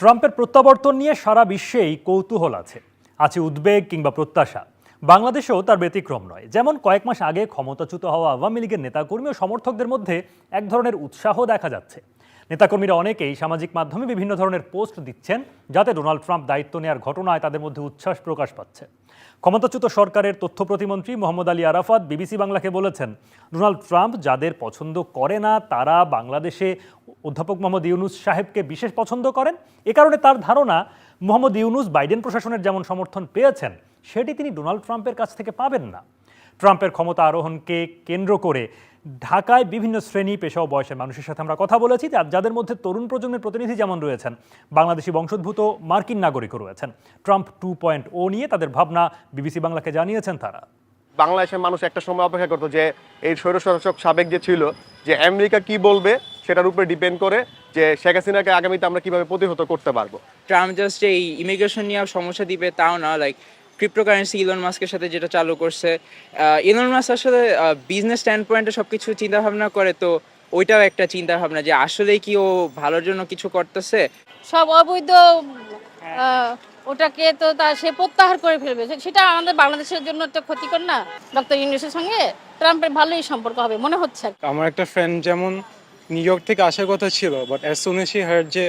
ট্রাম্পের প্রত্যাবর্তন নিয়ে সারা বিশ্বেই কৌতূহল আছে। আছে উদ্বেগ কিংবা প্রত্যাশা। বাংলাদেশেও তার ব্যতিক্রম নয়। যেমন কয়েক মাস আগে ক্ষমতাচ্যুত হওয়া আওয়ামী লীগের নেতাকর্মী ও সমর্থকদের মধ্যে এক ধরনের উৎসাহ দেখা যাচ্ছে। নেতাকর্মীরা অনেকেই সামাজিক মাধ্যমে বিভিন্ন ধরনের পোস্ট দিচ্ছেন, যাতে ডোনাল্ড ট্রাম্প দায়িত্ব নেওয়ার ঘটনায় তাদের মধ্যে উচ্ছ্বাস প্রকাশ পাচ্ছে। ক্ষমতাচ্যুত সরকারের তথ্য প্রতিমন্ত্রী মোহাম্মদ আলী আরাফাত বিবিসি বাংলাকে বলেছেন, ডোনাল্ড ট্রাম্প যাদের পছন্দ করে না, তারা বাংলাদেশে অধ্যাপক মোহাম্মদ ইউনুস সাহেবকে বিশেষ পছন্দ করেন। এ কারণে তার ধারণা, মোহাম্মদ ইউনুস বাইডেন প্রশাসনের যেমন সমর্থন পেয়েছেন, সেটি তিনি ডোনাল্ড ট্রাম্পের কাছ থেকে পাবেন না। ট্রাম্পের ক্ষমতা আরোহণকে কেন্দ্র করে ঢাকায় বিভিন্ন শ্রেণি, পেশা ও বয়সের মানুষের সাথে আমরা কথা বলেছি যাদের মধ্যে তরুণ প্রজন্মের প্রতিনিধি যেমন রয়েছেন, বাংলাদেশি বংশোদ্ভূত মার্কিন নাগরিকও রয়েছেন। ট্রাম্প টু পয়েন্ট ও নিয়ে তাদের ভাবনা বিবিসি বাংলাকে জানিয়েছেন তারা। বাংলাদেশের মানুষ একটা সময় অপেক্ষা করতো যে এই স্বৈরশাসক সাবেক যে ছিল যে আমেরিকা কি বলবে সেটার উপরে ডিপেন্ড করে যে শেখ হাসিনাকে আগামীতে আমরা কীভাবে প্রতিহত করতে পারব। ট্রাম্প জাস্ট এই ইমিগ্রেশন নিয়ে সমস্যা দিবে তাও না লাইক ক্রিপ্টোকারেন্সি ইলন মাস্কের সাথে যেটা চালু করছে ইলন মাস্ক আসলে বিজনেস স্ট্যান্ড পয়েন্টে সব কিছু চিন্তা ভাবনা করে তো ওইটাও একটা চিন্তা ভাবনা যে আসলে কি ও ভালোর জন্য কিছু করতেছে? সব অবৈধ ওটাকে তো তা সে প্রত্যাহার করে ফেলবে। সেটা আমাদের বাংলাদেশের জন্য একটা ক্ষতিকর না? ডক্টর ইউনুসের সঙ্গে ট্রাম্পের ভালোই সম্পর্ক হবে মনে হচ্ছে। আমার একটা ফ্রেন্ড যেমন নিউ ইয়র্ক থেকে আসার কথা ছিল but as soon as heard যে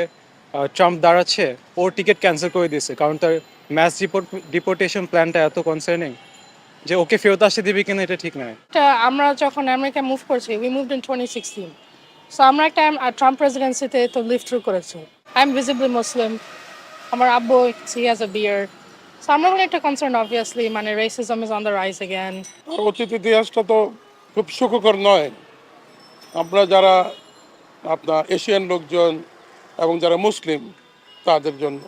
ট্রাম্প দাঁড়াচ্ছে ওর টিকিট ক্যান্সেল করে দিয়েছে। কারণ তার ম্যাচ ম্যাস ডিপোর্টেশন প্ল্যানটা এত কনসার্নিং যে ওকে ফেরত আসতে দিবি কিনা এটা ঠিক নয়। এটা আমরা যখন আমেরিকা মুভ করছি we moved in twenty sixteen so আমরা একটা ট্রাম্প প্রেসিডেন্সিতে তো লিভ থ্রু করেছি। আই এম ভিজিবলি মুসলিম আমার আব্বু he has a beer so আমরা বলে একটা কনসার্ন অবভিয়াসলি মানে racism is on the rise again অতীত ইতিহাসটা তো খুব সুখকর নয়। আমরা যারা আপনার এশিয়ান লোকজন এবং যারা মুসলিম তাদের জন্য।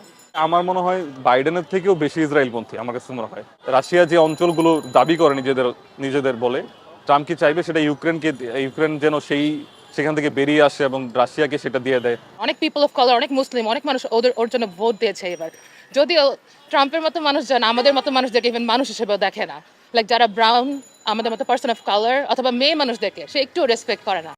আমার মনে হয় বাইডেনের থেকেও বেশি ইসরায়েলপন্থী আমার কাছে মনে হয়। রাশিয়া যে অঞ্চলগুলো দাবি করে নিজেদের নিজেদের বলে ট্রাম্প কি চাইবে সেটা ইউক্রেনকে ইউক্রেন যেন সেই সেখান থেকে বেরিয়ে আসে এবং রাশিয়াকে সেটা দিয়ে দেয়। অনেক পিপল অফ কালার অনেক মুসলিম অনেক মানুষ ওদের, ওর জন্য ভোট দিয়েছে এবার। যদিও ট্রাম্পের মতো মানুষ মানুষজন আমাদের মতো মানুষ দেখে ইভেন মানুষ হিসেবেও দেখে না। লাইক যারা ব্রাউন আমাদের মতো পার্সন অফ কালার অথবা মেয়ে মানুষ দেখে সে একটু রেসপেক্ট করে না।